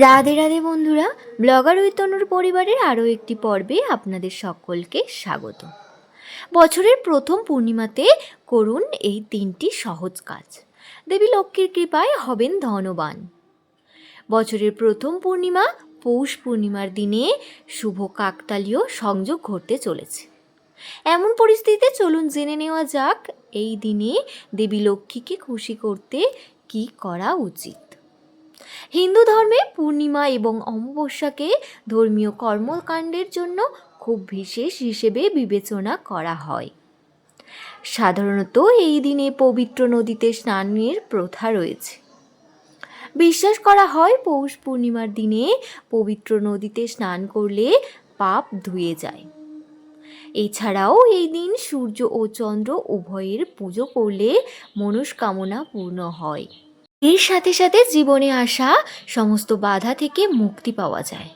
রাধে রাধে বন্ধুরা, blogger with তনুর পরিবারের আরও একটি পর্বে আপনাদের সকলকে স্বাগত। বছরের প্রথম পূর্ণিমাতে করুন এই তিনটি সহজ কাজ। দেবী লক্ষ্মীর কৃপায় হবেন ধনবান। বছরের প্রথম পূর্ণিমা, পৌষ পূর্ণিমার দিনে শুভ কাকতালীয় সংযোগ ঘটতে চলেছে। এমন পরিস্থিতিতে চলুন জেনে নেওয়া যাক, এই দিনে দেবী লক্ষ্মীকে খুশি করতে কী করা উচিত। হিন্দু ধর্মে পূর্ণিমা এবং অমাবস্যাকে ধর্মীয় কর্মকাণ্ডের জন্য খুব বিশেষ হিসেবে বিবেচনা করা হয়। সাধারণত এই দিনে পবিত্র নদীতে স্নানের প্রথা রয়েছে। বিশ্বাস করা হয় পৌষ পূর্ণিমার দিনে পবিত্র নদীতে স্নান করলে পাপ ধুয়ে যায়। এছাড়াও এই দিন সূর্য ও চন্দ্র উভয়ের পুজো করলে মনস্কামনা পূর্ণ হয়। এর সাথে সাথে জীবনে আসা সমস্ত বাধা থেকে মুক্তি পাওয়া যায়।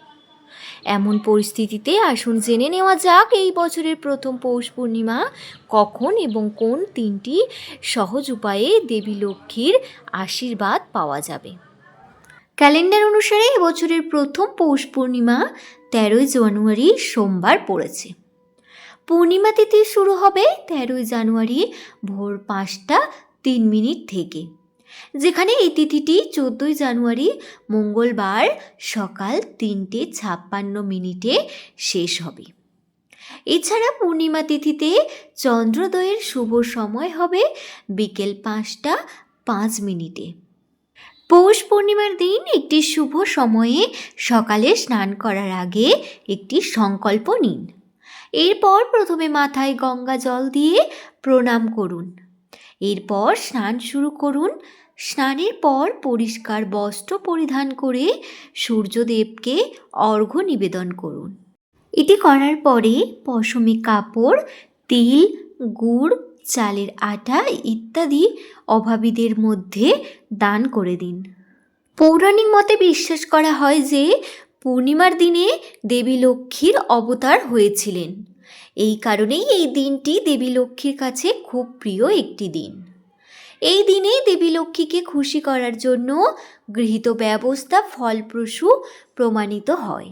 এমন পরিস্থিতিতে আসুন জেনে নেওয়া যাক এই বছরের প্রথম পৌষ পূর্ণিমা কখন এবং কোন তিনটি সহজ উপায়ে দেবী লক্ষ্মীর আশীর্বাদ পাওয়া যাবে। ক্যালেন্ডার অনুসারে এবছরের প্রথম পৌষ পূর্ণিমা তেরোই জানুয়ারি সোমবার পড়েছে। পূর্ণিমা তিথি শুরু হবে তেরোই জানুয়ারি ভোর পাঁচটা তিন মিনিট থেকে। যেখানে এই তিথিটি চোদ্দোই জানুয়ারি মঙ্গলবার সকাল তিনটে ছাপ্পান্ন মিনিটে শেষ হবে। এছাড়া পূর্ণিমা তিথিতে চন্দ্রোদয়ের শুভ সময় হবে বিকেল পাঁচটা পাঁচ মিনিটে। পৌষ পূর্ণিমার দিন একটি শুভ সময়ে সকালে স্নান করার আগে একটি সংকল্প নিন। এরপর প্রথমে মাথায় গঙ্গা জল দিয়ে প্রণাম করুন। এরপর স্নান শুরু করুন। স্নানের পর পরিষ্কার বস্ত্র পরিধান করে সূর্যদেবকে অর্ঘ্য নিবেদন করুন। এটি করার পরে পশমে কাপড়, তিল, গুড়, চালের আটা ইত্যাদি অভাবীদের মধ্যে দান করে দিন। পৌরাণিক মতে বিশ্বাস করা হয় যে পূর্ণিমার দিনে দেবী লক্ষ্মীর অবতার হয়েছিলেন। এই কারণেই এই দিনটি দেবী লক্ষ্মীর কাছে খুব প্রিয় একটি দিন। এই দিনে দেবী লক্ষ্মীকে খুশি করার জন্য গৃহীত ব্যবস্থা ফলপ্রসূ প্রমাণিত হয়।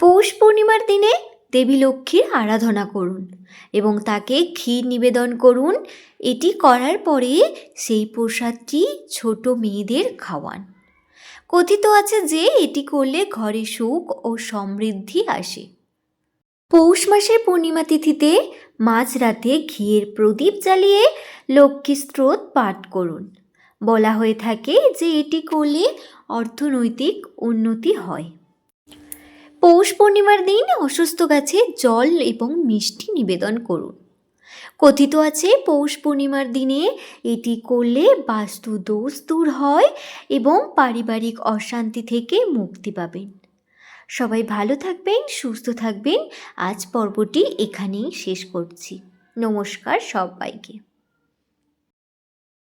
পৌষ পূর্ণিমার দিনে দেবী লক্ষ্মীর আরাধনা করুন এবং তাকে ক্ষীর নিবেদন করুন। এটি করার পরে সেই প্রসাদটি ছোট মেয়েদের খাওয়ান। কথিত আছে যে এটি করলে ঘরে সুখ ও সমৃদ্ধি আসে। পৌষ মাসের পূর্ণিমা তিথিতে মাঝরাতে ঘিয়ের প্রদীপ জ্বালিয়ে লক্ষ্মী স্রোত পাঠ করুন। বলা হয়ে থাকে যে এটি করলে অর্থনৈতিক উন্নতি হয়। পৌষ পূর্ণিমার দিন অসুস্থ গাছে জল এবং মিষ্টি নিবেদন করুন। কথিত আছে পৌষ পূর্ণিমার দিনে এটি করলে বাস্তু দোষ দূর হয় এবং পারিবারিক অশান্তি থেকে মুক্তি পাবেন। সবাই ভালো থাকবেন সুস্থ থাকবেন। আজ পর্বটি এখানেই শেষ করছি। নমস্কার সবাইকে।